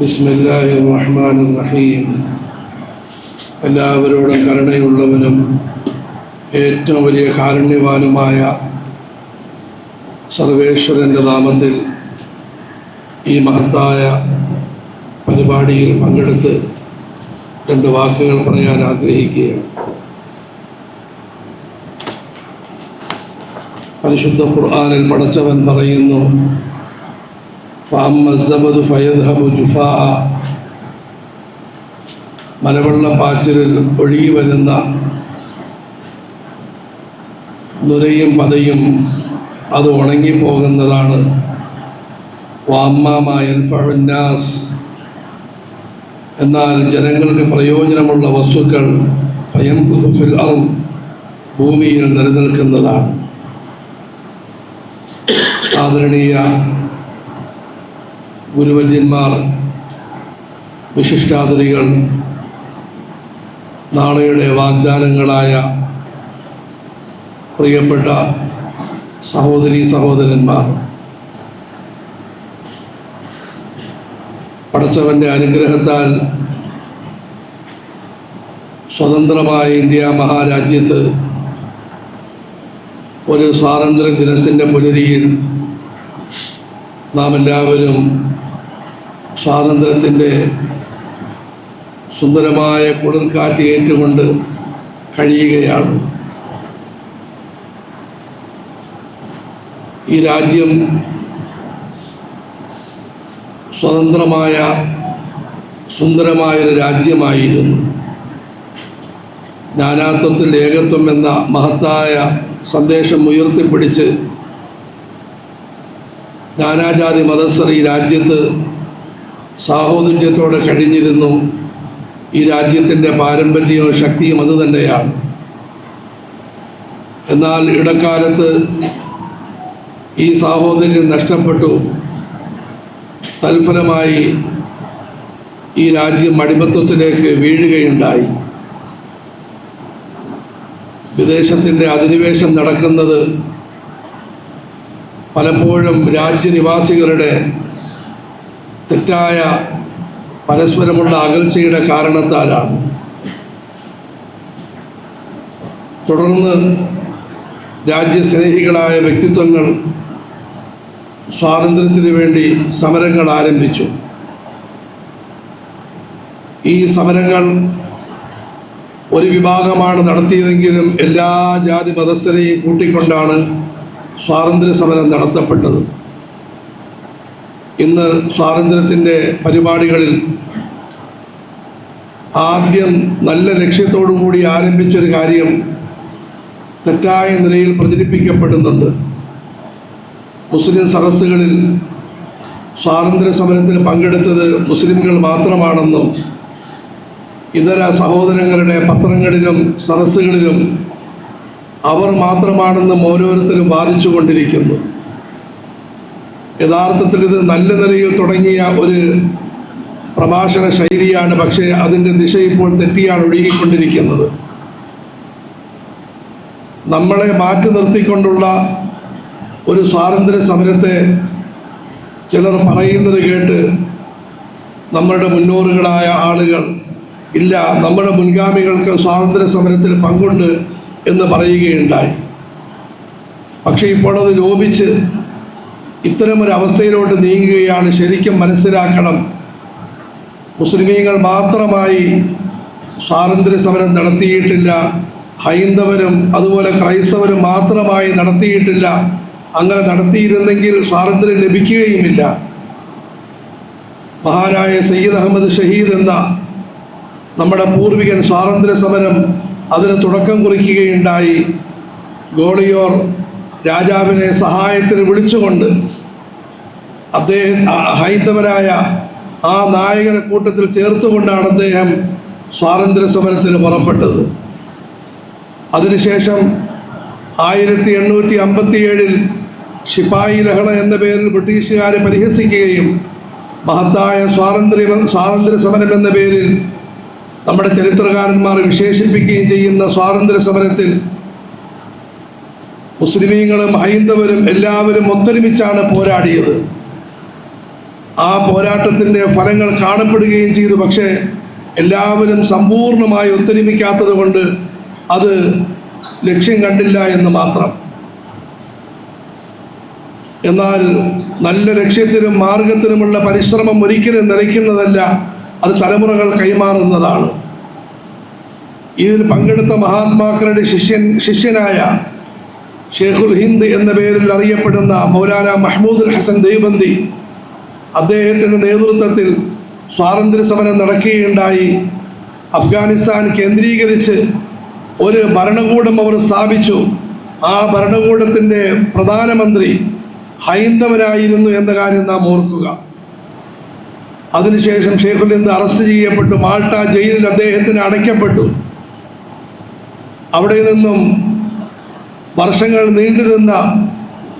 ബിസ്മില്ലാഹി الرحمن റഹീം എല്ലാവരോടും കരുണയുള്ളവനും ഏറ്റവും വലിയ കാരുണ്യവാനുമായ സർവേശ്വരന്റെ നാമത്തിൽ ഈ മഹത്തായ പരിപാടിയിൽ പങ്കെടുത്ത് രണ്ട് വാക്കുകൾ പറയാൻ ആഗ്രഹിക്കുകയാണ്. പരിശുദ്ധ ഖുർആനിൽ പടച്ചവൻ പറയുന്നു ഫഅമ്മ الزبد فيذهب جفاء മലവെള്ള പാച്ചിലിൽ ഒഴുകി വരുന്ന നുരയും പതയും അത് ഉണങ്ങിപ്പോകുന്നതാണ് വാമ്മാമായൻ ഫഅന്നാസ് എന്നാൽ ജനങ്ങൾക്ക് പ്രയോജനമുള്ള വസ്തുക്കൾ ഫയം കുതുഫിൽ അറും ഭൂമിയിൽ നിലനിൽക്കുന്നതാണ് ആദരണീയ ഗുരുവര്യന്മാർ വിശിഷ്ടാതിഥികൾ നാളെയുടെ വാഗ്ദാനങ്ങളായ പ്രിയപ്പെട്ട സഹോദരി സഹോദരന്മാർ. പടച്ചവന്റെ അനുഗ്രഹത്താൽ സ്വതന്ത്രമായ ഇന്ത്യ മഹാരാജ്യത്ത് ഒരു സ്വാതന്ത്ര്യ ദിനത്തിന്റെ പുലരിയിൽ നാം എല്ലാവരും സ്വാതന്ത്ര്യത്തിന്റെ സുന്ദരമായ കുളിർക്കാറ്റ് ഏറ്റുകൊണ്ട് കഴിയുകയാണ്. ഈ രാജ്യം സ്വതന്ത്രമായ സുന്ദരമായൊരു രാജ്യമായിരുന്നു. നാനാത്വത്തിൽ ഏകത്വം എന്ന മഹത്തായ സന്ദേശം ഉയർത്തിപ്പിടിച്ച് നാനാജാതി മതസ്ഥർ ഈ രാജ്യത്ത് സാഹോദര്യത്തോടെ കഴിഞ്ഞിരുന്നു. ഈ രാജ്യത്തിന്റെ പാരമ്പര്യവും ശക്തിയും അത് തന്നെയാണ്. എന്നാൽ ഇടക്കാലത്ത് ഈ സാഹോദര്യം നഷ്ടപ്പെട്ടു. തൽഫലമായി ഈ രാജ്യം അടിമത്വത്തിലേക്ക് വീഴുകയുണ്ടായി. വിദേശത്തിന്റെ അധിനിവേശം നടക്കുന്നത് പലപ്പോഴും രാജ്യനിവാസികളുടെ തെറ്റായ പരസ്പരമുള്ള അകൽച്ചയുടെ കാരണത്താലാണ്. തുടർന്ന് രാജ്യസ്നേഹികളായ വ്യക്തിത്വങ്ങൾ സ്വാതന്ത്ര്യത്തിന് വേണ്ടി സമരങ്ങൾ ആരംഭിച്ചു. ഈ സമരങ്ങൾ ഒരു വിഭാഗമാണ് നടത്തിയതെങ്കിലും എല്ലാ ജാതി മതസ്ഥരെയും കൂട്ടിക്കൊണ്ടാണ് സ്വാതന്ത്ര്യ സമരം നടത്തപ്പെട്ടത്. ഇന്ന് സ്വാതന്ത്ര്യത്തിന്റെ പരിപാടികളിൽ ആദ്യം നല്ല ലക്ഷ്യത്തോടു കൂടി ആരംഭിച്ചൊരു കാര്യം തെറ്റായ നിലയിൽ പ്രചരിപ്പിക്കപ്പെടുന്നുണ്ട്. മുസ്ലിം സദസ്സുകളിൽ സ്വാതന്ത്ര്യ സമരത്തിൽ പങ്കെടുത്തത് മുസ്ലിംകൾ മാത്രമാണെന്നും ഇതര സഹോദരങ്ങളുടെ പത്രങ്ങളിലും സദസ്സുകളിലും അവർ മാത്രമാണെന്നും ഓരോരുത്തരും വാദിച്ചു കൊണ്ടിരിക്കുന്നു യഥാർത്ഥത്തിൽ ഇത് നല്ല നിലയിൽ തുടങ്ങിയ ഒരു പ്രഭാഷണ ശൈലിയാണ് പക്ഷേ അതിന്റെ ദിശ ഇപ്പോൾ തെറ്റിയാണ് ഒഴുകിക്കൊണ്ടിരിക്കുന്നത്. നമ്മളെ മാറ്റി നിർത്തിക്കൊണ്ടുള്ള ഒരു സ്വാതന്ത്ര്യ സമരത്തെ ചിലർ പറയുന്നത് കേട്ട് നമ്മളുടെ മുന്നോറുകളായ ആളുകൾ ഇല്ല നമ്മുടെ മുൻഗാമികൾക്ക് സ്വാതന്ത്ര്യ സമരത്തിൽ പങ്കുണ്ട് എന്ന് പറയുകയുണ്ടായി. പക്ഷേ ഇപ്പോൾ അത് ലോപിച്ച് ഇത്തരമൊരവസ്ഥയിലോട്ട് നീങ്ങുകയാണ് ശരിക്കും മനസ്സിലാക്കണം. മുസ്ലിമീങ്ങൾ മാത്രമായി സ്വാതന്ത്ര്യ സമരം നടത്തിയിട്ടില്ല. ഹൈന്ദവരും അതുപോലെ ക്രൈസ്തവരും മാത്രമായി നടത്തിയിട്ടില്ല. അങ്ങനെ നടത്തിയിരുന്നെങ്കിൽ സ്വാതന്ത്ര്യം ലഭിക്കുകയുമില്ല. മഹാനായ സയ്യിദ് അഹമ്മദ് ഷഹീദ് എന്ന നമ്മുടെ പൂർവികൻ സ്വാതന്ത്ര്യ സമരം അതിന് തുടക്കം കുറിക്കുകയുണ്ടായി. ഗോളിയോർ രാജാവിനെ സഹായത്തിന് വിളിച്ചുകൊണ്ട് അദ്ദേഹം ഹൈന്ദവരായ ആ നായകനെ കൂട്ടത്തിൽ ചേർത്തുകൊണ്ടാണ് അദ്ദേഹം സ്വാതന്ത്ര്യ സമരത്തിന് പുറപ്പെട്ടത്. അതിനുശേഷം ആയിരത്തി എണ്ണൂറ്റി അമ്പത്തി ഏഴിൽ ശിപ്പായി ലഹള എന്ന പേരിൽ ബ്രിട്ടീഷുകാരെ പരിഹസിക്കുകയും മഹത്തായ സ്വാതന്ത്ര്യ സ്വാതന്ത്ര്യ സമരം എന്ന പേരിൽ നമ്മുടെ ചരിത്രകാരന്മാർ വിശേഷിപ്പിക്കുകയും ചെയ്യുന്ന സ്വാതന്ത്ര്യ സമരത്തിൽ മുസ്ലിമീങ്ങളും ഹൈന്ദവരും എല്ലാവരും ഒത്തൊരുമിച്ചാണ് പോരാടിയത്. ആ പോരാട്ടത്തിന്റെ ഫലങ്ങൾ കാണപ്പെടുകയും ചെയ്തു. പക്ഷേ എല്ലാവരും സമ്പൂർണമായി ഒത്തൊരുമിക്കാത്തത് കൊണ്ട് അത് ലക്ഷ്യം കണ്ടില്ല എന്ന് മാത്രം. എന്നാൽ നല്ല ലക്ഷ്യത്തിനും മാർഗത്തിനുമുള്ള പരിശ്രമം ഒരിക്കലും നിലയ്ക്കുന്നതല്ല അത് തലമുറകൾ കൈമാറുന്നതാണ്. ഇതിൽ പങ്കെടുത്ത മഹാത്മാക്കളുടെ ശിഷ്യൻ ശിഷ്യനായ ഷേഖുൽ ഹിന്ദ് എന്ന പേരിൽ അറിയപ്പെടുന്ന മൗലാന മഹ്മൂദുൽ ഹസൻ ദേവബന്ദി അദ്ദേഹത്തിന്റെ നേതൃത്വത്തിൽ സ്വാതന്ത്ര്യ സമരം നടക്കുകയുണ്ടായി. അഫ്ഗാനിസ്ഥാൻ കേന്ദ്രീകരിച്ച് ഒരു ഭരണകൂടം അവർ സ്ഥാപിച്ചു. ആ ഭരണകൂടത്തിന്റെ പ്രധാനമന്ത്രി ഹൈന്ദവനായിരുന്നു എന്ന കാര്യം നാം ഓർക്കുക. അതിനുശേഷം ഹിന്ദ് അറസ്റ്റ് ചെയ്യപ്പെട്ടു. മാൾട്ട ജയിലിൽ അദ്ദേഹത്തിന് അടയ്ക്കപ്പെട്ടു. അവിടെ നിന്നും വർഷങ്ങൾ നീണ്ടു നിന്ന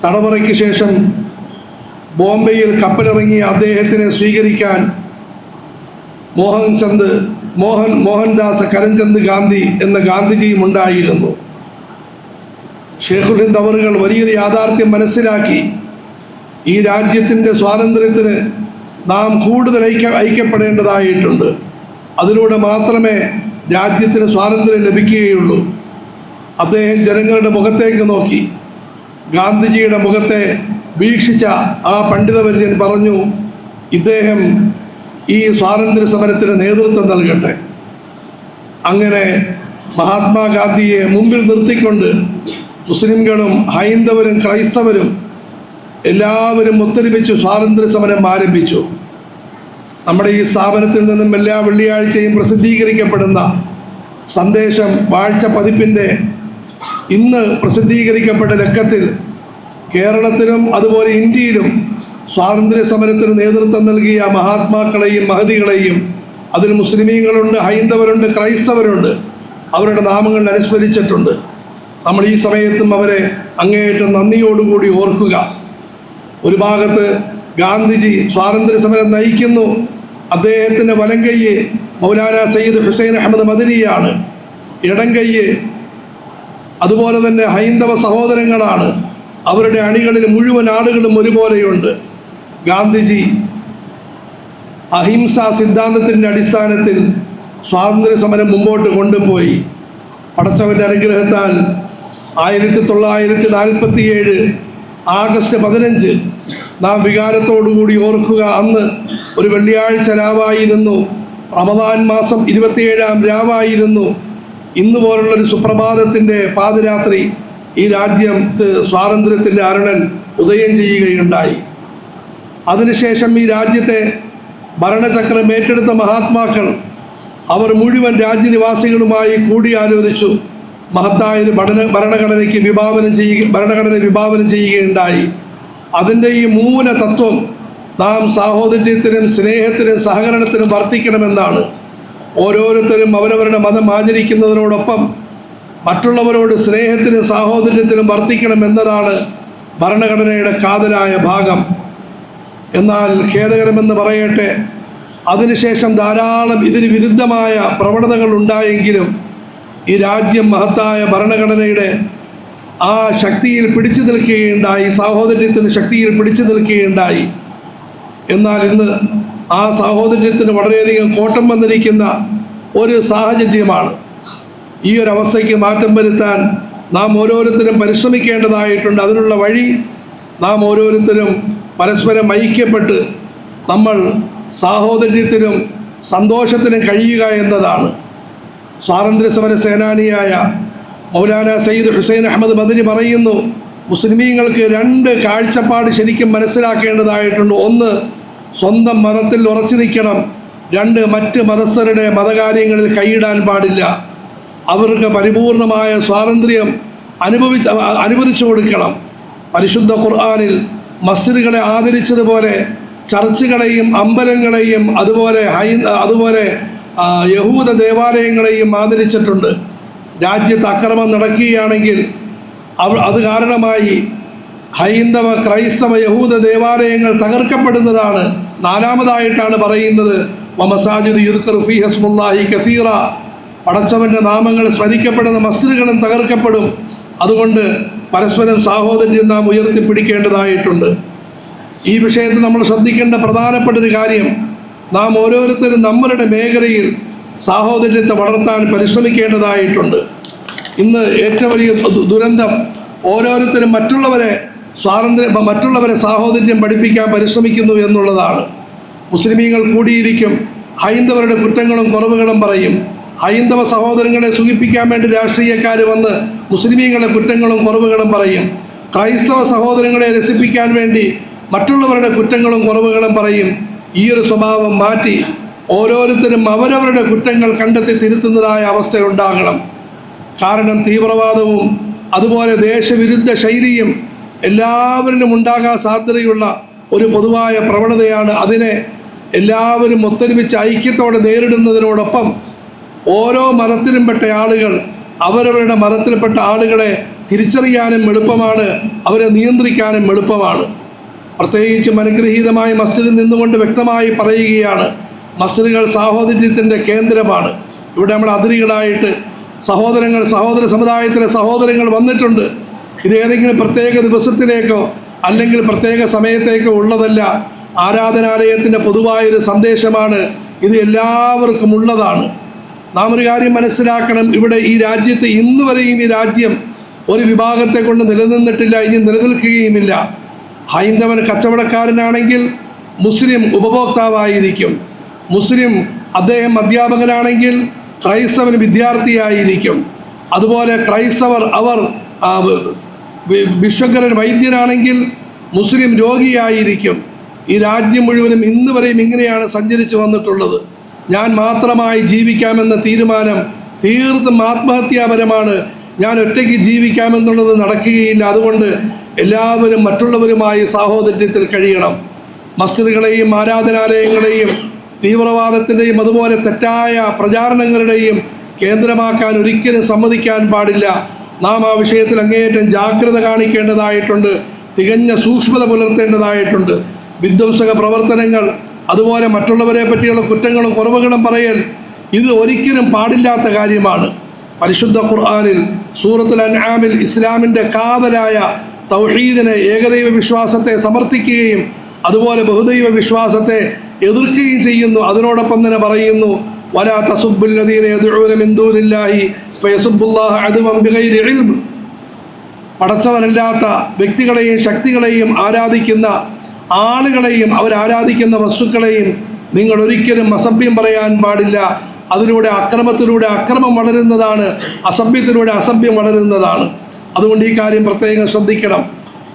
തടവറയ്ക്ക് ശേഷം ബോംബെയിൽ കപ്പലിറങ്ങിയ അദ്ദേഹത്തിനെ സ്വീകരിക്കാൻ മോഹൻ ചന്ദ് മോഹൻ മോഹൻദാസ് കരംചന്ദ് ഗാന്ധി എന്ന ഗാന്ധിജിയും ഉണ്ടായിരുന്നു. ഷേഖുൽ ഹിന്ദ് അവറുകൾ വലിയൊരു യാഥാർത്ഥ്യം മനസ്സിലാക്കി. ഈ രാജ്യത്തിന്റെ സ്വാതന്ത്ര്യത്തിന് നാം കൂടുതൽ ഐക്യ ഐക്യപ്പെടേണ്ടതായിട്ടുണ്ട്. അതിലൂടെ മാത്രമേ രാജ്യത്തിന് സ്വാതന്ത്ര്യം ലഭിക്കുകയുള്ളൂ. അദ്ദേഹം ജനങ്ങളുടെ മുഖത്തേക്ക് നോക്കി. ഗാന്ധിജിയുടെ മുഖത്തെ വീക്ഷിച്ച ആ പണ്ഡിതവര്യൻ പറഞ്ഞു ഇദ്ദേഹം ഈ സ്വാതന്ത്ര്യ സമരത്തിന് നേതൃത്വം നൽകട്ടെ. അങ്ങനെ മഹാത്മാഗാന്ധിയെ മുമ്പിൽ നിർത്തിക്കൊണ്ട് മുസ്ലിംകളും ഹൈന്ദവരും ക്രൈസ്തവരും എല്ലാവരും ഒത്തൊരുമിച്ച് സ്വാതന്ത്ര്യ സമരം ആരംഭിച്ചു. നമ്മുടെ ഈ സ്ഥാപനത്തിൽ നിന്നും എല്ലാ വെള്ളിയാഴ്ചയും പ്രസിദ്ധീകരിക്കപ്പെടുന്ന സന്ദേശം വാഴ്ച പതിപ്പിന്റെ ഇന്ന് പ്രസിദ്ധീകരിക്കപ്പെട്ട ലക്കത്തിൽ കേരളത്തിലും അതുപോലെ ഇന്ത്യയിലും സ്വാതന്ത്ര്യ സമരത്തിന് നേതൃത്വം നൽകിയ മഹാത്മാക്കളെയും മഹതികളെയും അതിൽ മുസ്ലിമീങ്ങളുണ്ട് ഹൈന്ദവരുണ്ട് ക്രൈസ്തവരുണ്ട് അവരുടെ നാമങ്ങൾ അനുസ്മരിച്ചിട്ടുണ്ട്. നമ്മൾ ഈ സമയത്തും അവരെ അങ്ങേയറ്റം നന്ദിയോടുകൂടി ഓർക്കുക. ഒരു ഭാഗത്ത് ഗാന്ധിജി സ്വാതന്ത്ര്യ സമരം നയിക്കുന്നു. അദ്ദേഹത്തിന്റെ വലം കയ്യ് മൗലാന സയ്യിദ് ഹുസൈൻ അഹമ്മദ് മദനിയാണ്. ഇടം കയ്യ് അതുപോലെ തന്നെ ഹൈന്ദവ സഹോദരങ്ങളാണ്. അവരുടെ അണികളിൽ മുഴുവൻ ആളുകളും ഒരുപോലെയുണ്ട്. ഗാന്ധിജി അഹിംസാ സിദ്ധാന്തത്തിന്റെ അടിസ്ഥാനത്തിൽ സ്വാതന്ത്ര്യ സമരം മുമ്പോട്ട് കൊണ്ടുപോയി. പടച്ചവന്റെ അനുഗ്രഹത്താൽ ആയിരത്തി തൊള്ളായിരത്തി നാൽപ്പത്തി ഏഴ് ആഗസ്റ്റ് പതിനഞ്ച്. നാം വികാരത്തോടുകൂടി ഓർക്കുക അന്ന് ഒരു വെള്ളിയാഴ്ച രാവായിരുന്നു. റമദാൻ മാസം ഇരുപത്തിയേഴാം രാവായിരുന്നു. ഇന്ന് പോലുള്ളൊരു സുപ്രഭാതത്തിന്റെ പാതിരാത്രി ഈ രാജ്യത്ത് സ്വാതന്ത്ര്യത്തിന്റെ അരുണൻ ഉദയം ചെയ്യുകയുണ്ടായി. അതിനുശേഷം ഈ രാജ്യത്തെ ഭരണചക്രം ഏറ്റെടുത്ത മഹാത്മാക്കൾ അവർ മുഴുവൻ രാജ്യനിവാസികളുമായി കൂടിയാലോചിച്ചു. മഹത്തായ ഒരു പഠന ഭരണഘടനയ്ക്ക് വിഭാവനം ചെയ്യുക ഭരണഘടന വിഭാവനം ചെയ്യുകയുണ്ടായി. അതിന്റെ ഈ മൂല തത്വം നാം സാഹോദര്യത്തിനും സ്നേഹത്തിനും സഹകരണത്തിനും വർത്തിക്കണമെന്നാണ് ഓരോരുത്തരും അവരവരുടെ മതം ആചരിക്കുന്നതിനോടൊപ്പം മറ്റുള്ളവരോട് സ്നേഹത്തിനും സാഹോദര്യത്തിനും വർത്തിക്കണം എന്നതാണ് ഭരണഘടനയുടെ കാതലായ ഭാഗം. എന്നാൽ ഖേദകരമെന്ന് പറയട്ടെ അതിനുശേഷം ധാരാളം ഇതിന് വിരുദ്ധമായ പ്രവണതകൾ ഉണ്ടായെങ്കിലും ഈ രാജ്യം മഹത്തായ ഭരണഘടനയുടെ ആ ശക്തിയിൽ പിടിച്ചു നിൽക്കുകയുണ്ടായി സാഹോദര്യത്തിന് ശക്തിയിൽ പിടിച്ചു നിൽക്കുകയുണ്ടായി. എന്നാൽ ഇന്ന് ആ സാഹോദര്യത്തിന് വളരെയധികം കോട്ടം വന്നിരിക്കുന്ന ഒരു സാഹചര്യമാണ്. ഈ ഒരു അവസ്ഥയ്ക്ക് മാറ്റം വരുത്താൻ നാം ഓരോരുത്തരും പരിശ്രമിക്കേണ്ടതായിട്ടുണ്ട്. അതിനുള്ള വഴി നാം ഓരോരുത്തരും പരസ്പരം ഐക്യപ്പെട്ട് നമ്മൾ സാഹോദര്യത്തിനും സന്തോഷത്തിനും കഴിയുക എന്നതാണ്. സ്വാതന്ത്ര്യ സമര സേനാനിയായ മൗലാന സയ്യിദ് ഹുസൈൻ അഹമ്മദ് ബദരി പറയുന്നു മുസ്ലിമീങ്ങൾക്ക് രണ്ട് കാഴ്ചപ്പാട് ശരിക്കും മനസ്സിലാക്കേണ്ടതായിട്ടുണ്ട്. ഒന്ന് സ്വന്തം മതത്തിൽ ഉറച്ചു നിൽക്കണം രണ്ട് മറ്റ് മതസ്ഥരുടെ മതകാര്യങ്ങളിൽ കൈയിടാൻ പാടില്ല. അവർക്ക് പരിപൂർണമായ സ്വാതന്ത്ര്യം അനുഭവിച്ച് അനുവദിച്ചു കൊടുക്കണം. പരിശുദ്ധ ഖുർആാനിൽ മസ്ജിദുകളെ ആദരിച്ചതുപോലെ ചർച്ചുകളെയും അമ്പലങ്ങളെയും അതുപോലെ അതുപോലെ യഹൂദ ദേവാലയങ്ങളെയും ആദരിച്ചിട്ടുണ്ട്. രാജ്യത്ത് അക്രമം നടക്കുകയാണെങ്കിൽ അത് കാരണമായി ഹൈന്ദവ ക്രൈസ്തവ യഹൂദ ദേവാലയങ്ങൾ തകർക്കപ്പെടുന്നതാണ്. നാലാമതായിട്ടാണ് പറയുന്നത് മമസാജിദ് യുദ്ഖർ ഫി ഹസ്മുല്ലാഹി കസീറ. പടച്ചവന്റെ നാമങ്ങൾ സ്മരിക്കപ്പെടുന്ന മസ്ജിദുകളും തകർക്കപ്പെടും. അതുകൊണ്ട് പരസ്പരം സാഹോദര്യം നാം ഉയർത്തിപ്പിടിക്കേണ്ടതായിട്ടുണ്ട്. ഈ വിഷയത്തിൽ നമ്മൾ ശ്രദ്ധിക്കേണ്ട പ്രധാനപ്പെട്ട ഒരു കാര്യം നാം ഓരോരുത്തരും നമ്മളുടെ മേഖലയിൽ സാഹോദര്യത്തെ വളർത്താൻ പരിശ്രമിക്കേണ്ടതായിട്ടുണ്ട്. ഇന്ന് ഏറ്റവും വലിയ ദുരന്തം ഓരോരുത്തരും മറ്റുള്ളവരെ സ്വാതന്ത്ര്യം മറ്റുള്ളവരെ സാഹോദര്യം പഠിപ്പിക്കാൻ പരിശ്രമിക്കുന്നു എന്നുള്ളതാണ്. മുസ്ലിമീങ്ങൾ കൂടിയിരിക്കും ഹൈന്ദവരുടെ കുറ്റങ്ങളും കുറവുകളും പറയും. ഹൈന്ദവ സഹോദരങ്ങളെ സുഖിപ്പിക്കാൻ വേണ്ടി രാഷ്ട്രീയക്കാർ വന്ന് മുസ്ലിമീങ്ങളുടെ കുറ്റങ്ങളും കുറവുകളും പറയും. ക്രൈസ്തവ സഹോദരങ്ങളെ രസിപ്പിക്കാൻ വേണ്ടി മറ്റുള്ളവരുടെ കുറ്റങ്ങളും കുറവുകളും പറയും. ഈ ഒരു സ്വഭാവം മാറ്റി ഓരോരുത്തരും അവരവരുടെ കുറ്റങ്ങൾ കണ്ടെത്തി തിരുത്തുന്നതായ അവസ്ഥയുണ്ടാകണം. കാരണം തീവ്രവാദവും അതുപോലെ ദേശവിരുദ്ധ ശൈലിയും എല്ലാവരിലും ഉണ്ടാകാൻ സാധ്യതയുള്ള ഒരു പൊതുവായ പ്രവണതയാണ് അതിനെ എല്ലാവരും ഒത്തൊരുമിച്ച് ഐക്യത്തോടെ നേരിടുന്നതിനോടൊപ്പം ഓരോ മതത്തിലും പെട്ട ആളുകൾ അവരവരുടെ മതത്തിൽപ്പെട്ട ആളുകളെ തിരിച്ചറിയാനും എളുപ്പമാണ് അവരെ നിയന്ത്രിക്കാനും എളുപ്പമാണ്. പ്രത്യേകിച്ചും അനുഗ്രഹീതമായ മസ്ജിദിൽ നിന്നുകൊണ്ട് വ്യക്തമായി പറയുകയാണ് മസ്ജിദുകൾ സാഹോദര്യത്തിന്റെ കേന്ദ്രമാണ്. ഇവിടെ നമ്മൾ അതിരുകളായിട്ട് സഹോദരങ്ങൾ സഹോദര സമുദായത്തിലെ സഹോദരങ്ങൾ വന്നിട്ടുണ്ട്. ഇത് ഏതെങ്കിലും പ്രത്യേക ദിവസത്തിലേക്കോ അല്ലെങ്കിൽ പ്രത്യേക സമയത്തേക്കോ ഉള്ളതല്ല. ആരാധനാലയത്തിന്റെ പൊതുവായൊരു സന്ദേശമാണ് ഇത് എല്ലാവർക്കും ഉള്ളതാണ്. നാം ഒരു കാര്യം മനസ്സിലാക്കണം ഇവിടെ ഈ രാജ്യത്ത് ഇന്നുവരെയും ഈ രാജ്യം ഒരു വിഭാഗത്തെ കൊണ്ട് നിലനിന്നിട്ടില്ല ഇനി നിലനിൽക്കുകയുമില്ല. ഹൈന്ദവൻ കച്ചവടക്കാരനാണെങ്കിൽ മുസ്ലിം ഉപഭോക്താവായിരിക്കും. മുസ്ലിം അദ്ദേഹം അധ്യാപകനാണെങ്കിൽ ക്രൈസ്തവൻ വിദ്യാർത്ഥിയായിരിക്കും. അതുപോലെ ക്രൈസ്തവർ അവർ വിശ്വകരൻ വൈദ്യനാണെങ്കിൽ മുസ്ലിം രോഗിയായിരിക്കും. ഈ രാജ്യം മുഴുവനും ഇന്ന് വരെയും ഇങ്ങനെയാണ് സഞ്ചരിച്ചു വന്നിട്ടുള്ളത്. ഞാൻ മാത്രമായി ജീവിക്കാമെന്ന തീരുമാനം തീർത്തും ആത്മഹത്യാപരമാണ്. ഞാൻ ഒറ്റയ്ക്ക് ജീവിക്കാമെന്നുള്ളത് നടക്കുകയില്ല. അതുകൊണ്ട് എല്ലാവരും മറ്റുള്ളവരുമായി സാഹോദര്യത്തിൽ കഴിയണം. മസ്ജിദുകളെയും ആരാധനാലയങ്ങളെയും തീവ്രവാദത്തിന്റെയും അതുപോലെ തെറ്റായ പ്രചാരണങ്ങളുടെയും കേന്ദ്രമാക്കാൻ ഒരിക്കലും സമ്മതിക്കാൻ പാടില്ല. നാം ആ വിഷയത്തിൽ അങ്ങേയറ്റം ജാഗ്രത കാണിക്കേണ്ടതായിട്ടുണ്ട്. തികഞ്ഞ സൂക്ഷ്മത പുലർത്തേണ്ടതായിട്ടുണ്ട്. വിധ്വംസക പ്രവർത്തനങ്ങൾ അതുപോലെ മറ്റുള്ളവരെ പറ്റിയുള്ള കുറ്റങ്ങളും കുറവുകളും പറയൽ ഇത് ഒരിക്കലും പാടില്ലാത്ത കാര്യമാണ്. പരിശുദ്ധ ഖുർആാനിൽ സൂറത്തുൽ അൻആമിൽ ഇസ്ലാമിന്റെ കാതലായ തൗഹീദിനെ ഏകദൈവ വിശ്വാസത്തെ സമർത്ഥിക്കുകയും അതുപോലെ ബഹുദൈവ വിശ്വാസത്തെ എതിർക്കുകയും ചെയ്യുന്നു. അതിനോടൊപ്പം തന്നെ പറയുന്നു വലാ ഇൽമ് പടച്ചവനല്ലാത്ത വ്യക്തികളെയും ശക്തികളെയും ആരാധിക്കുന്ന ആളുകളെയും അവരാരാധിക്കുന്ന വസ്തുക്കളെയും നിങ്ങൾ ഒരിക്കലും അസഭ്യം പറയാൻ പാടില്ല. അതിലൂടെ അക്രമത്തിലൂടെ അക്രമം വളരുന്നതാണ് അസഭ്യത്തിലൂടെ അസഭ്യം വളരുന്നതാണ്. അതുകൊണ്ട് ഈ കാര്യം പ്രത്യേകം ശ്രദ്ധിക്കണം.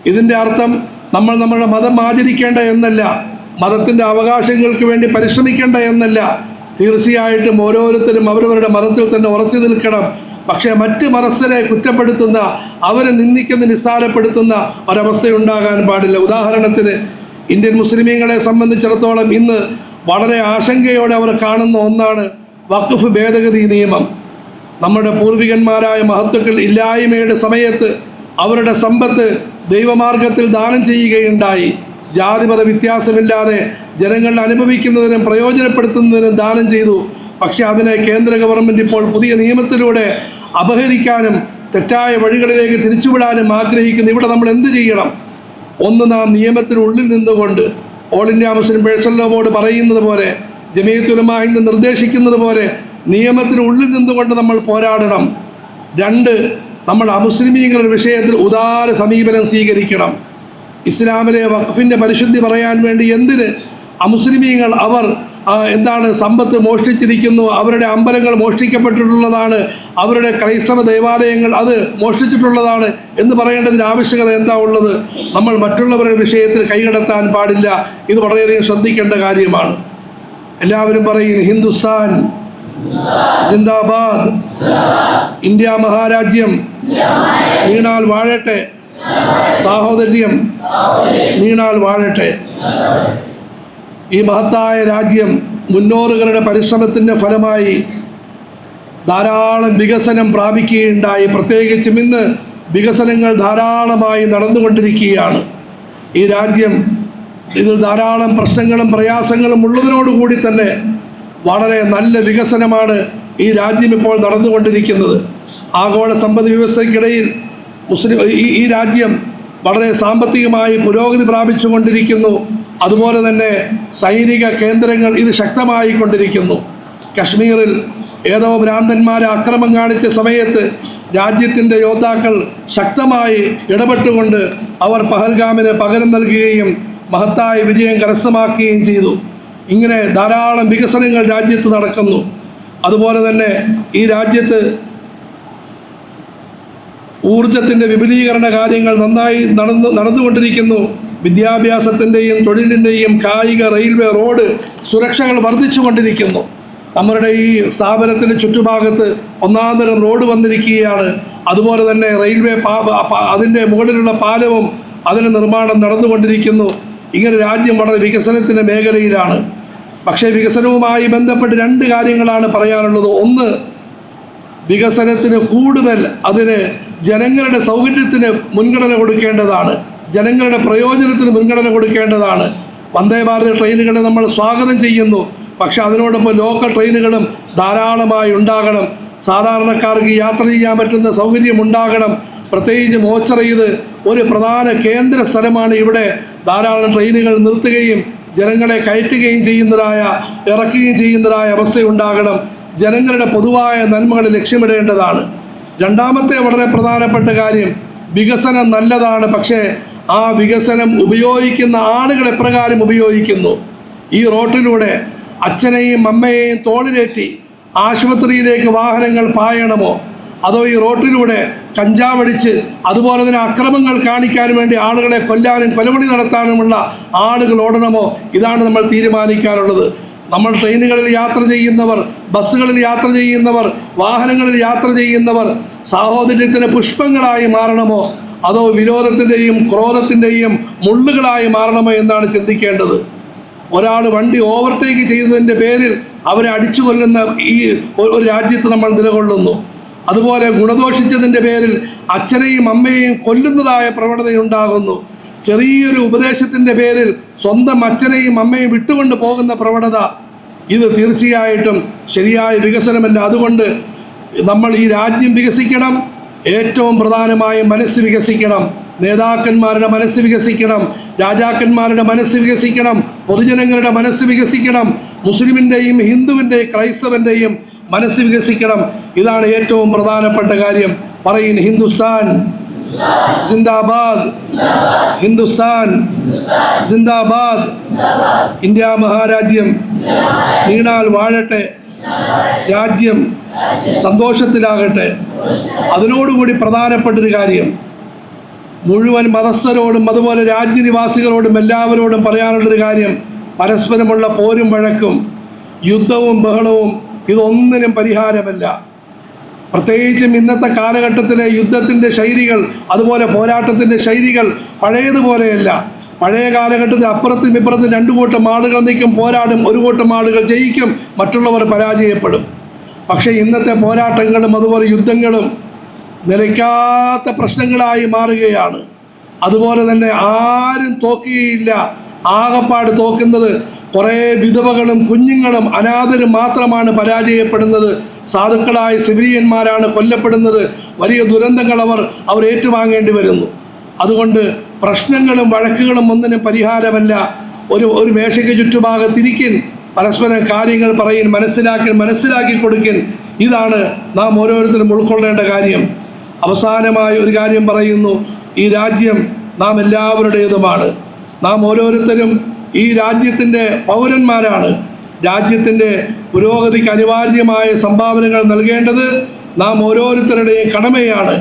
ഇതിന്റെ അർത്ഥം നമ്മൾ നമ്മുടെ മതം ആചരിക്കേണ്ട എന്നല്ല മതത്തിന്റെ അവകാശങ്ങൾക്ക് വേണ്ടി പരിശ്രമിക്കേണ്ട എന്നല്ല. തീർച്ചയായിട്ടും ഓരോരുത്തരും അവരവരുടെ മതത്തിൽ തന്നെ ഉറച്ചു നിൽക്കണം. പക്ഷേ മറ്റ് മതസ്ഥരെ കുറ്റപ്പെടുത്തുന്ന അവരെ നിന്ദിക്കുന്ന നിസ്സാരപ്പെടുത്തുന്ന ഒരവസ്ഥയുണ്ടാകാൻ പാടില്ല. ഉദാഹരണത്തിന് ഇന്ത്യൻ മുസ്ലിമീങ്ങളെ സംബന്ധിച്ചിടത്തോളം ഇന്ന് വളരെ ആശങ്കയോടെ അവർ കാണുന്ന ഒന്നാണ് വഖഫ് ഭേദഗതി നിയമം. നമ്മുടെ പൂർവികന്മാരായ മഹത്വക്കൾ ഇല്ലായ്മയുടെ സമയത്ത് അവരുടെ സമ്പത്ത് ദൈവമാർഗത്തിൽ ദാനം ചെയ്യുകയുണ്ടായി. ജാതിമത വ്യത്യാസമില്ലാതെ ജനങ്ങൾ അനുഭവിക്കുന്നതിനും പ്രയോജനപ്പെടുത്തുന്നതിനും ദാനം ചെയ്തു. പക്ഷേ അതിനെ കേന്ദ്ര ഗവൺമെന്റ് ഇപ്പോൾ പുതിയ നിയമത്തിലൂടെ അപഹരിക്കാനും തെറ്റായ വഴികളിലേക്ക് തിരിച്ചുവിടാനും ആഗ്രഹിക്കുന്നു. ഇവിടെ നമ്മൾ എന്ത് ചെയ്യണം? ഒന്ന് നാം നിയമത്തിനുള്ളിൽ നിന്നുകൊണ്ട് all India Muslim person law board പറയുന്നത് പോലെ ജമീയത്തുലമാഹിന്ദ് നിർദ്ദേശിക്കുന്നത് പോലെ നിയമത്തിനുള്ളിൽ നിന്നുകൊണ്ട് നമ്മൾ പോരാടണം. രണ്ട് നമ്മൾ അമുസ്ലിമീങ്ങളുടെ വിഷയത്തിൽ ഉദാര സമീപനം സ്വീകരിക്കണം. ഇസ്ലാമിലെ വഖഫിന്റെ പരിശുദ്ധി പറയാൻ വേണ്ടി എന്തിന് അമുസ്ലിമീങ്ങൾ അവർ എന്താണ് സമ്പത്ത് മോഷ്ടിച്ചിരിക്കുന്നു അവരുടെ അമ്പലങ്ങൾ മോഷ്ടിക്കപ്പെട്ടിട്ടുള്ളതാണ് അവരുടെ ക്രൈസ്തവ ദേവാലയങ്ങൾ അത് മോഷ്ടിച്ചിട്ടുള്ളതാണ് എന്ന് പറയേണ്ടതിന് ആവശ്യകത എന്താ ഉള്ളത്? നമ്മൾ മറ്റുള്ളവരുടെ വിഷയത്തിൽ കൈകടത്താൻ പാടില്ല. ഇത് വളരെയധികം ശ്രദ്ധിക്കേണ്ട കാര്യമാണ്. എല്ലാവരും പറയും ഹിന്ദുസ്ഥാൻ ജിന്ദാബാദ്. ഇന്ത്യ മഹാരാജ്യം. നീണാൽ വാഴട്ടെ. സാഹോദര്യം. നീണാൽ വാഴട്ടെ. ഈ മഹത്തായ രാജ്യം മുന്നോറുകളുടെ പരിശ്രമത്തിന്റെ ഫലമായി ധാരാളം വികസനം പ്രാപിക്കുകയുണ്ടായി. പ്രത്യേകിച്ചും ഇന്ന് വികസനങ്ങൾ ധാരാളമായി നടന്നുകൊണ്ടിരിക്കുകയാണ്. ഈ രാജ്യം ഇതിൽ ധാരാളം പ്രശ്നങ്ങളും പ്രയാസങ്ങളും ഉള്ളതിനോടുകൂടി തന്നെ വളരെ നല്ല വികസനമാണ് ഈ രാജ്യം ഇപ്പോൾ നടന്നുകൊണ്ടിരിക്കുന്നത്. ആഗോള സമ്പദ് വ്യവസ്ഥയ്ക്കിടയിൽ മുസ്ലിം ഈ രാജ്യം വളരെ സാമ്പത്തികമായി പുരോഗതി പ്രാപിച്ചുകൊണ്ടിരിക്കുന്നു. അതുപോലെ തന്നെ സൈനിക കേന്ദ്രങ്ങൾ ഇത് ശക്തമായി കൊണ്ടിരിക്കുന്നു കശ്മീരിൽ ഏതോ ഭ്രാന്തന്മാരെ അക്രമം കാണിച്ച സമയത്ത് രാജ്യത്തിന്റെ യോദ്ധാക്കൾ ശക്തമായി ഇടപെട്ടുകൊണ്ട് അവർ പഹൽഗാമിന് പകരം നൽകുകയും മഹത്തായ വിജയം കരസ്ഥമാക്കുകയും ചെയ്തു. ഇങ്ങനെ ധാരാളം വികസനങ്ങൾ രാജ്യത്ത് നടക്കുന്നു. അതുപോലെ തന്നെ ഈ രാജ്യത്ത് ഊർജത്തിന്റെ വിപുലീകരണ കാര്യങ്ങൾ നന്നായി നടന്നു നടന്നുകൊണ്ടിരിക്കുന്നു. വിദ്യാഭ്യാസത്തിന്റെയും തൊഴിലിന്റെയും കായിക റെയിൽവേ റോഡ് സുരക്ഷകൾ വർദ്ധിച്ചുകൊണ്ടിരിക്കുന്നു. നമ്മുടെ ഈ സ്ഥാപനത്തിന്റെ ചുറ്റുഭാഗത്ത് ഒന്നാം തരം റോഡ് വന്നിരിക്കുകയാണ്. അതുപോലെ തന്നെ റെയിൽവേ പാ- അതിന്റെ മുകളിലുള്ള പാലവും അതിന് നിർമ്മാണം നടന്നുകൊണ്ടിരിക്കുന്നു. ഇങ്ങനെ രാജ്യം വളരെ വികസനത്തിന്റെ മേഖലയിലാണ്. പക്ഷേ വികസനവുമായി ബന്ധപ്പെട്ട് രണ്ട് കാര്യങ്ങളാണ് പറയാനുള്ളത്. ഒന്ന് വികസനത്തിന് കൂടുതൽ അതിന് ജനങ്ങളുടെ സൗകര്യത്തിന് മുൻഗണന കൊടുക്കേണ്ടതാണ്. ജനങ്ങളുടെ പ്രയോജനത്തിന് മുൻഗണന കൊടുക്കേണ്ടതാണ്. വന്ദേ ഭാരത് ട്രെയിനുകളെ നമ്മൾ സ്വാഗതം ചെയ്യുന്നു. പക്ഷെ അതിനോടൊപ്പം ലോക്കൽ ട്രെയിനുകളും ധാരാളമായി ഉണ്ടാകണം. സാധാരണക്കാർക്ക് യാത്ര ചെയ്യാൻ പറ്റുന്ന സൗകര്യം ഉണ്ടാകണം. പ്രത്യേകിച്ച് മോച്ചറയിൽ ഒരു പ്രധാന കേന്ദ്ര സ്ഥലമാണ് ഇവിടെ. ധാരാളം ട്രെയിനുകൾ നിർത്തുകയും ജനങ്ങളെ കയറ്റുകയും ചെയ്യുന്നതായ ഇറക്കുകയും ചെയ്യുന്നതായ അവസ്ഥയുണ്ടാകണം. ജനങ്ങളുടെ പൊതുവായ നന്മകൾ ലക്ഷ്യമിടേണ്ടതാണ്. രണ്ടാമത്തെ വളരെ പ്രധാനപ്പെട്ട കാര്യം വികസനം നല്ലതാണ് പക്ഷേ ആ വികസനം ഉപയോഗിക്കുന്ന ആളുകൾ എപ്രകാരം ഉപയോഗിക്കുന്നു? ഈ റോട്ടിലൂടെ അച്ഛനെയും അമ്മയെയും തോളിലേറ്റി ആശുപത്രിയിലേക്ക് വാഹനങ്ങൾ പായണമോ? അതോ ഈ റോട്ടിലൂടെ കഞ്ചാവടിച്ച് അതുപോലെ തന്നെ അക്രമങ്ങൾ കാണിക്കാൻ വേണ്ടി ആളുകളെ കൊല്ലാനും കൊലവിളി നടത്താനുമുള്ള ആളുകൾ ഓടണമോ? ഇതാണ് നമ്മൾ തീരുമാനിക്കാനുള്ളത്. നമ്മൾ ട്രെയിനുകളിൽ യാത്ര ചെയ്യുന്നവർ ബസ്സുകളിൽ യാത്ര ചെയ്യുന്നവർ വാഹനങ്ങളിൽ യാത്ര ചെയ്യുന്നവർ സാഹോദര്യത്തിന് പുഷ്പങ്ങളായി മാറണമോ? അതോ വിരോധത്തിന്റെയും ക്രോധത്തിന്റെയും മുള്ളുകളായി മാറണമോ എന്നാണ് ചിന്തിക്കേണ്ടത്. ഒരാൾ വണ്ടി ഓവർടേക്ക് ചെയ്തതിന്റെ പേരിൽ അവരെ അടിച്ചു കൊല്ലുന്ന ഈ ഒരു രാജ്യത്ത് നമ്മൾ നിലകൊള്ളുന്നു. അതുപോലെ ഗുണദോഷിച്ചതിന്റെ പേരിൽ അച്ഛനെയും അമ്മയെയും കൊല്ലുന്നതായ പ്രവണതയുണ്ടാകുന്നു. ചെറിയൊരു ഉപദേശത്തിന്റെ പേരിൽ സ്വന്തം അച്ഛനെയും അമ്മയും വിട്ടുകൊണ്ട് പോകുന്ന പ്രവണത ഇത് തീർച്ചയായിട്ടും ശരിയായ വികസനമല്ല. അതുകൊണ്ട് നമ്മൾ ഈ രാജ്യം വികസിക്കണം ഏറ്റവും പ്രധാനമായും മനസ്സ് വികസിക്കണം. നേതാക്കന്മാരുടെ മനസ്സ് വികസിക്കണം രാജാക്കന്മാരുടെ മനസ്സ് വികസിക്കണം പൊതുജനങ്ങളുടെ മനസ്സ് വികസിക്കണം മുസ്ലിമിന്റെയും ഹിന്ദുവിന്റെയും ക്രൈസ്തവന്റെയും മനസ്സ് വികസിക്കണം. ഇതാണ് ഏറ്റവും പ്രധാനപ്പെട്ട കാര്യം. പറയിൻ ഹിന്ദുസ്ഥാൻ. സിന്ദാബാദ് ഹിന്ദുസ്ഥാൻ. സിന്ദാബാദ് ഇന്ത്യ മഹാരാജ്യം. നീണാൽ വാഴട്ടെ. രാജ്യം സന്തോഷത്തിലാകട്ടെ. അതിനോടുകൂടി പ്രധാനപ്പെട്ടൊരു കാര്യം. മുഴുവൻ മതസ്ഥരോടും അതുപോലെ രാജ്യനിവാസികളോടും എല്ലാവരോടും പറയാനുള്ളൊരു കാര്യം പരസ്പരമുള്ള പോരും വഴക്കും യുദ്ധവും ബഹളവും ഇതൊന്നിനും പരിഹാരമല്ല. പ്രത്യേകിച്ചും ഇന്നത്തെ കാലഘട്ടത്തിലെ യുദ്ധത്തിന്റെ ശൈലികൾ അതുപോലെ പോരാട്ടത്തിന്റെ ശൈലികൾ പഴയതുപോലെയല്ല. പഴയ കാലഘട്ടത്തിൽ അപ്പുറത്തും ഇപ്പുറത്തും രണ്ടു കൂട്ടം ആളുകൾ നിൽക്കും പോരാടും ഒരു കൂട്ടം ആളുകൾ ജയിക്കും മറ്റുള്ളവർ പരാജയപ്പെടും. പക്ഷേ ഇന്നത്തെ പോരാട്ടങ്ങളും അതുപോലെ യുദ്ധങ്ങളും നിലയ്ക്കാത്ത പ്രശ്നങ്ങളായി മാറുകയാണ്. അതുപോലെ തന്നെ ആരും തോക്കുകയില്ല. ആകപ്പാട് തോക്കുന്നത് കുറേ വിധവകളും കുഞ്ഞുങ്ങളും അനാഥരും മാത്രമാണ് പരാജയപ്പെടുന്നത്. സാധുക്കളായ സിവിലിയന്മാരാണ് കൊല്ലപ്പെടുന്നത്. വലിയ ദുരന്തങ്ങൾ അവർ അവർ ഏറ്റുവാങ്ങേണ്ടി വരുന്നു. അതുകൊണ്ട് പ്രശ്നങ്ങളും വഴക്കുകളും ഒന്നിനും പരിഹാരമല്ല. ഒരു ഒരു മേശയ്ക്ക് ചുറ്റുഭാഗത്തിരിക്കൻ പരസ്പരം കാര്യങ്ങൾ പറയിൻ മനസ്സിലാക്കി മനസ്സിലാക്കി കൊടുക്കൻ. ഇതാണ് നാം ഓരോരുത്തരും ഉൾക്കൊള്ളേണ്ട കാര്യം. അവസാനമായി ഒരു കാര്യം പറയുന്നു. ഈ രാജ്യം നാം എല്ലാവരുടേതുമാണ്. നാം ഓരോരുത്തരും ഈ രാജ്യത്തിന്റെ പൗരന്മാരാണ്. രാജ്യത്തിന്റെ പുരോഗതിക്ക് അനിവാര്യമായ സംഭാവനകൾ നൽകേണ്ടത് നാം ഓരോരുത്തരുടെയും കടമയാണ്.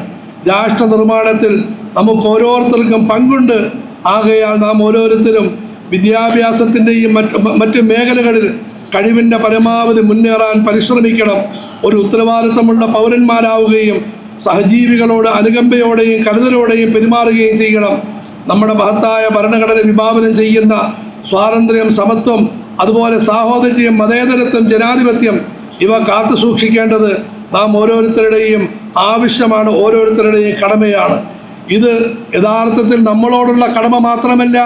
രാഷ്ട്ര നിർമ്മാണത്തിൽ നമുക്ക് ഓരോരുത്തർക്കും പങ്കുണ്ട്. ആകയാൽ നാം ഓരോരുത്തരും വിദ്യാഭ്യാസത്തിന്റെയും മറ്റ് മറ്റ് മേഖലകളിൽ കഴിവിന്റെ പരമാവധി മുന്നേറാൻ പരിശ്രമിക്കണം. ഒരു ഉത്തരവാദിത്തമുള്ള പൗരന്മാരാവുകയും സഹജീവികളോട് അനുകമ്പയോടെയും കരുതലോടെയും പെരുമാറുകയും ചെയ്യണം. നമ്മുടെ മഹത്തായ ഭരണഘടന വിഭാവനം ചെയ്യുന്ന സ്വാതന്ത്ര്യം സമത്വം അതുപോലെ സാഹോദര്യം മതേതരത്വം ജനാധിപത്യം ഇവ കാത്തു സൂക്ഷിക്കേണ്ടത് നാം ഓരോരുത്തരുടെയും ആവശ്യമാണ് ഓരോരുത്തരുടെയും കടമയാണ്. ഇത് യഥാർത്ഥത്തിൽ നമ്മളോടുള്ള കടമ മാത്രമല്ല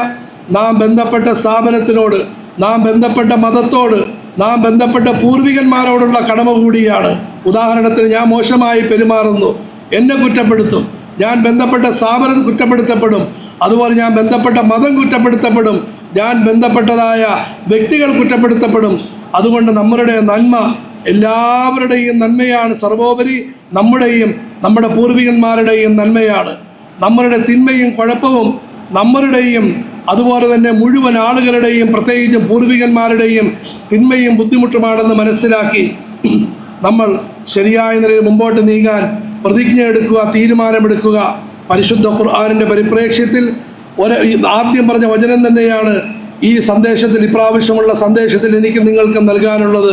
നാം ബന്ധപ്പെട്ട സ്ഥാപനത്തിനോട് നാം ബന്ധപ്പെട്ട മതത്തോട് നാം ബന്ധപ്പെട്ട പൂർവികന്മാരോടുള്ള കടമ കൂടിയാണ്. ഉദാഹരണത്തിന് ഞാൻ മോശമായി പെരുമാറുന്നു എന്നെ കുറ്റപ്പെടുത്തും. ഞാൻ ബന്ധപ്പെട്ട സ്ഥാപനം കുറ്റപ്പെടുത്തപ്പെടും അതുപോലെ ഞാൻ ബന്ധപ്പെട്ട മതം കുറ്റപ്പെടുത്തപ്പെടും ഞാൻ ബന്ധപ്പെട്ടതായ വ്യക്തികൾ കുറ്റപ്പെടുത്തപ്പെടും. അതുകൊണ്ട് നമ്മളുടെ നന്മ എല്ലാവരുടെയും നന്മയാണ്. സർവോപരി നമ്മുടെയും നമ്മുടെ പൂർവികന്മാരുടെയും നന്മയാണ്. നമ്മളുടെ തിന്മയും കുഴപ്പവും നമ്മളുടെയും അതുപോലെ തന്നെ മുഴുവൻ ആളുകളുടെയും പ്രത്യേകിച്ചും പൂർവികന്മാരുടെയും തിന്മയും ബുദ്ധിമുട്ടുമാണെന്ന് മനസ്സിലാക്കി നമ്മൾ ശരിയായ നിലയിൽ മുമ്പോട്ട് നീങ്ങാൻ പ്രതിജ്ഞ എടുക്കുക തീരുമാനമെടുക്കുക. പരിശുദ്ധ ഖുർആാനിന്റെ പരിപ്രേക്ഷ്യത്തിൽ ഒരു ആദ്യം പറഞ്ഞ വചനം തന്നെയാണ് ഈ സന്ദേശത്തിൽ ഇപ്രാവശ്യമുള്ള സന്ദേശത്തിൽ എനിക്ക് നിങ്ങൾക്ക് നൽകാനുള്ളത്.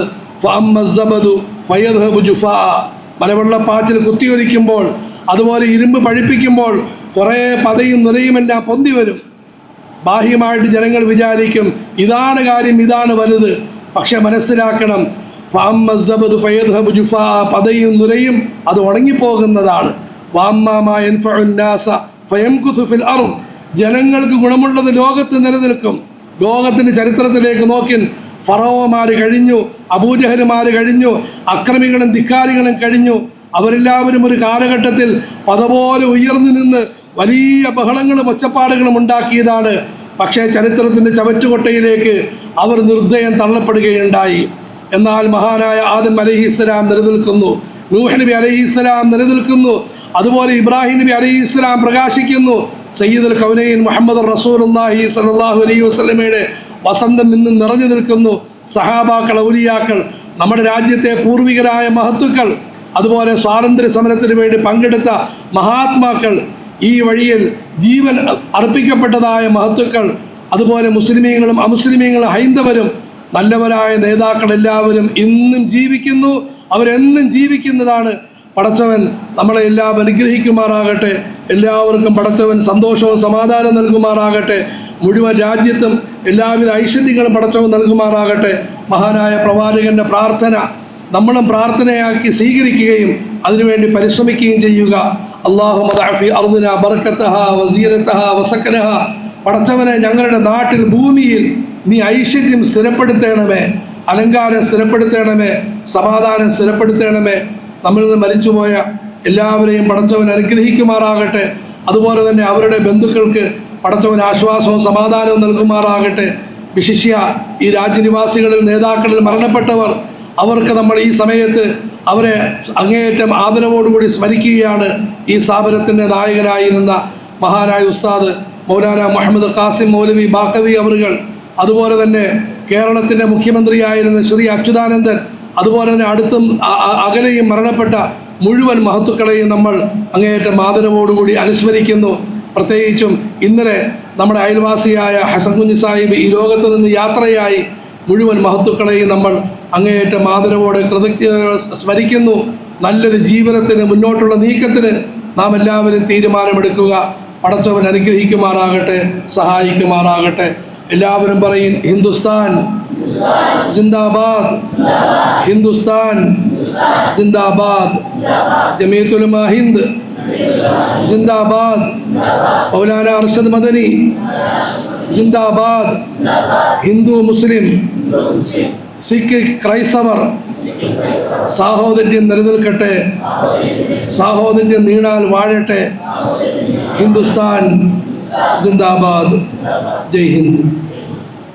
മലവെള്ളപ്പാച്ചിൽ കുത്തിയൊരിക്കുമ്പോൾ അതുപോലെ ഇരുമ്പ് പഴിപ്പിക്കുമ്പോൾ കുറേ പതയും നിറയുമെല്ലാം പൊന്തി വരും. ബാഹ്യമായിട്ട് ജനങ്ങൾ വിചാരിക്കും ഇതാണ് കാര്യം ഇതാണ് വലുത്. പക്ഷെ മനസ്സിലാക്കണം പതയും നുരയും അത് ഉണങ്ങിപ്പോകുന്നതാണ്. വാമ്മാ ജനങ്ങൾക്ക് ഗുണമുള്ളത് ലോകത്ത് നിലനിൽക്കും. ലോകത്തിന്റെ ചരിത്രത്തിലേക്ക് നോക്കിൻ. ഫറോവമാർ കഴിഞ്ഞു അബൂജഹലുമാർ കഴിഞ്ഞു അക്രമികളും ധിക്കാരികളും കഴിഞ്ഞു. അവരെല്ലാവരും ഒരു കാലഘട്ടത്തിൽ പതപോലെ ഉയർന്നു നിന്ന് വലിയ ബഹളങ്ങളും ഒച്ചപ്പാടുകളും ഉണ്ടാക്കിയതാണ്. പക്ഷേ ചരിത്രത്തിന്റെ ചവറ്റുകൊട്ടയിലേക്ക് അവർ നിർദ്ദയം തള്ളപ്പെടുകയുണ്ടായി. എന്നാൽ മഹാനായ ആദം അലഹിസ്സലാം നിലനിൽക്കുന്നു. നൂഹ് നബി അലഹിസ്സലാം നിലനിൽക്കുന്നു. അതുപോലെ ഇബ്രാഹിം നബി അലഹിസ്സലാം പ്രകാശിക്കുന്നു. സയ്യിദുൽ കൗനൈൻ മുഹമ്മദ് റസൂലുള്ളാഹി സ്വല്ലല്ലാഹു അലൈഹി വസല്ലമയുടെ വസന്തം ഇന്ന് നിറഞ്ഞു നിൽക്കുന്നു. സഹാബാക്കൾ ഔലിയാക്കൾ നമ്മുടെ രാജ്യത്തെ പൂർവികരായ മഹത്തുക്കൾ അതുപോലെ സ്വാതന്ത്ര്യ സമരത്തിന് വേണ്ടി പങ്കെടുത്ത മഹാത്മാക്കൾ ഈ വഴിയിൽ ജീവൻ അർപ്പിക്കപ്പെട്ടതായ മഹത്തുക്കൾ അതുപോലെ മുസ്ലിമീങ്ങളും അമുസ്ലിമീങ്ങളും ഹൈന്ദവരും നല്ലവരായ നേതാക്കൾ എല്ലാവരും ഇന്നും ജീവിക്കുന്നു. അവരെന്നും ജീവിക്കുന്നതാണ് പടച്ചവൻ നമ്മളെ എല്ലാം അനുഗ്രഹിക്കുമാറാകട്ടെ. എല്ലാവർക്കും പടച്ചവൻ സന്തോഷവും സമാധാനം നൽകുമാറാകട്ടെ. മുഴുവൻ രാജ്യത്തും എല്ലാവിധ ഐശ്വര്യങ്ങളും പടച്ചവൻ നൽകുമാറാകട്ടെ. മഹാനായ പ്രവാചകന്റെ പ്രാർത്ഥന നമ്മളും പ്രാർത്ഥനയാക്കി സ്വീകരിക്കുകയും അതിനുവേണ്ടി പരിശ്രമിക്കുകയും ചെയ്യുക. അള്ളാഹു മദാഫി അർദുന ബർക്കത്തഹ വസീരത്തഹ വസക്കനഹ പടച്ചവനെ ഞങ്ങളുടെ നാട്ടിൽ ഭൂമിയിൽ നീ ഐശ്വര്യം സ്ഥിരപ്പെടുത്തണമേ. അലങ്കാരം സ്ഥിരപ്പെടുത്തണമേ. സമാധാനം സ്ഥിരപ്പെടുത്തണമേ. നമ്മളിൽ നിന്ന് മരിച്ചുപോയ എല്ലാവരെയും പടച്ചവൻ അനുഗ്രഹിക്കുമാറാകട്ടെ. അതുപോലെ തന്നെ അവരുടെ ബന്ധുക്കൾക്ക് പടച്ചവൻ ആശ്വാസവും സമാധാനവും നൽകുമാറാകട്ടെ. വിശിഷ്യ ഈ രാജ്യനിവാസികളിൽ നേതാക്കളിൽ മരണപ്പെട്ടവർ അവർക്ക് നമ്മൾ ഈ സമയത്ത് അവരെ അങ്ങേയറ്റം ആദരവോടുകൂടി സ്മരിക്കുകയാണ് ഈ സ്ഥാപനത്തിന്റെ നായകനായിരുന്ന മഹാനായ ഉസ്താദ് മൗലാന മുഹമ്മദ് കാസിം മൗലവി ബാക്കവി അവറുകൾ. അതുപോലെ തന്നെ കേരളത്തിന്റെ മുഖ്യമന്ത്രിയായിരുന്ന ശ്രീ അച്യുതാനന്ദൻ അതുപോലെ തന്നെ അടുത്തും അകലെയും മരണപ്പെട്ട മുഴുവൻ മഹത്തുക്കളെയും നമ്മൾ അങ്ങേയറ്റം ആദരവോടുകൂടി അനുസ്മരിക്കുന്നു. പ്രത്യേകിച്ചും ഇന്നലെ നമ്മുടെ അയൽവാസിയായ ഹസൻ കുഞ്ഞ് സാഹിബ് ഈ ലോകത്ത് നിന്ന് യാത്രയായി മുഴുവൻ മഹത്തുക്കളെയും നമ്മൾ അങ്ങേയറ്റം ആദരവോടെ കൃതജ്ഞതകൾ സ്മരിക്കുന്നു. നല്ലൊരു ജീവനത്തിന് മുന്നോട്ടുള്ള നീക്കത്തിന് നാം എല്ലാവരും തീരുമാനമെടുക്കുക. പടച്ചവൻ അനുഗ്രഹിക്കുമാറാകട്ടെ സഹായിക്കുമാറാകട്ടെ. എല്ലാവരും പറയും ഹിന്ദുസ്ഥാൻ ജിന്ദാബാദ്. ഹിന്ദുസ്ഥാൻ. ജിന്ദാബാദ്. ജമീത്തുലമ ഹിന്ദ് ജിന്ദാബാദ്. മൗലാന അർഷദ് മദനി. ജിന്ദാബാദ്. ഹിന്ദു മുസ്ലിം. സിഖ് ക്രൈസ്തവർ. സാഹോദര്യം നിലനിൽക്കട്ടെ. സാഹോദര്യം നീണാൽ വാഴട്ടെ. ഹിന്ദുസ്ഥാൻ. ജിന്ദാബാദ്. ജയ് ഹിന്ദ്.